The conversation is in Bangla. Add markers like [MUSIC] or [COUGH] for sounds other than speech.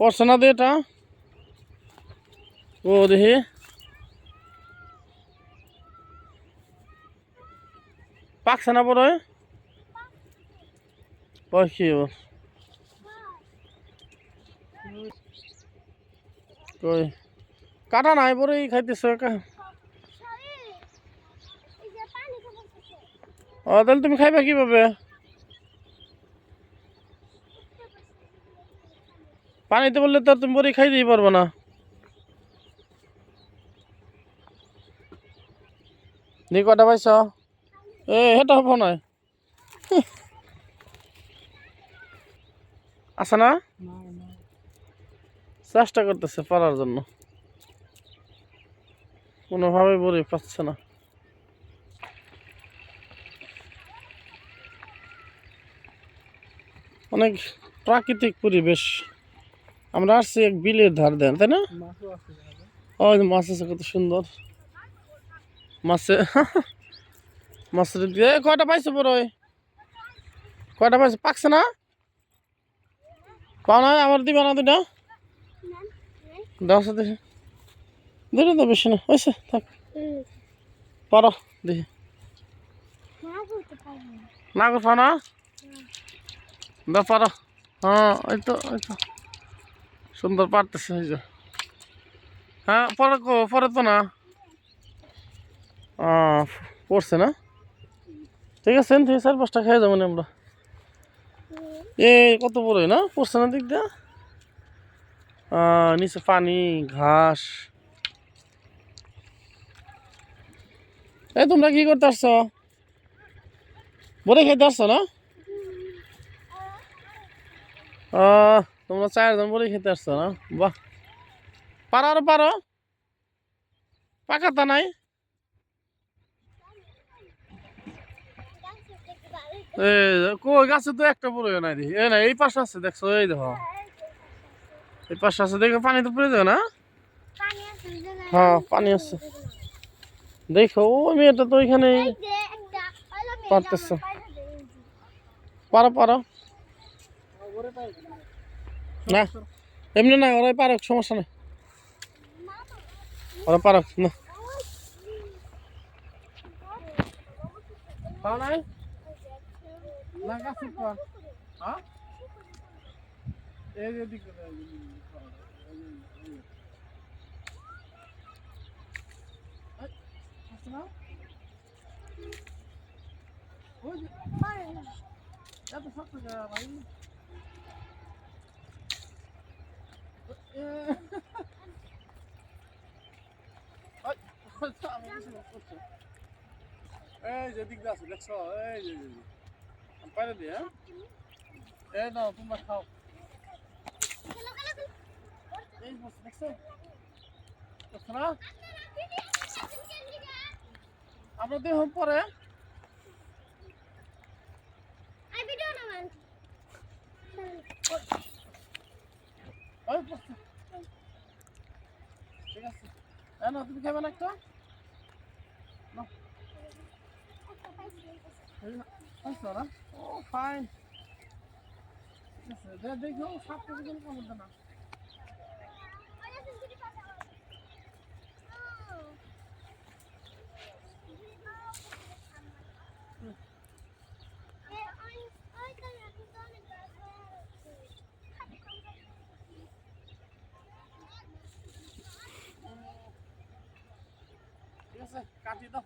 পড়ছে না দে এটা। ও দেখি। পাকছে না পরে ওর কই? কাটা নাই পরে খাইতেছে ও তাহলে তুমি খাইবা কীভাবে? পানিতে বললে তো তুমি বড়ি খাই দিতে পারবে না। নি কটা পাইছ? এ সেটা হব নয় আছে না? চেষ্টা করতেছে পারার জন্য। কোনোভাবে বড়ি পাচ্ছে না। অনেক প্রাকৃতিক পরিবেশ। আমরা আসছি এক বিলের ধার দেন তাই না? ওই যে মাছ আছে কত সুন্দর। মাছে [LAUGHS] মাছের দিয়ে কয়টা পাইছো বড় ওই? কয়টা পাইছো? পাকছে না? পাও না আমার দিবা না দুটা দশ দেখি দুটো তো বেশি না। হয়েছে থাক। পারো দেখি। না করছ না? দা পারো। হ্যাঁ ওই তো ওই তো। সুন্দর পারতেছে ওই যে। হ্যাঁ পরে পরে তো না। পড়ছে না? ঠিক আছে ঠিক চার পাঁচটা খেয়ে যাব না আমরা। এ, কত বড় না? পড়ছে না দিক দিয়ে? নিচে পানি, ঘাস। এই তোমরা কি করতে আসছো? বড়ে খেতে আসছো না? তোমরা চারজন বড়ে খেতে আসছো না? বাহ। পারো আর পারো। পাকাতা নাই। কই, গাছে তো একটা বড় নাই দেখি। এই না, এই পাশে আছে, দেখছ, এই দেখো। এই পাশে আছে, দেখো, পানি তো পড়ে যাবে না? হ্যাঁ পানি আছে। দেখো, ওই মেয়েটা তো ওইখানে পারতেছে। পারো পারো। না, এমনি না, ওরাই পারক, সমস্যা নেই। ওরা পারক নাই? না হ্যাঁ? এই যে এত শক্ত ভাই। এই যে দিক আছে দেখছ? এই যে পারে দিই হ্যাঁ? এই নাও, তোমরা খাও। এই বস, দেখছ? দেখছ না? আমরা দেখুন পরে। ওই বসছে ঠিক আছে। নাও তুমি খাবে না একটা? না। ও ফাইন ঠিক আছে দেখো সাপ থেকে কোনো কামড় দেয় না। আছে কাটি দাও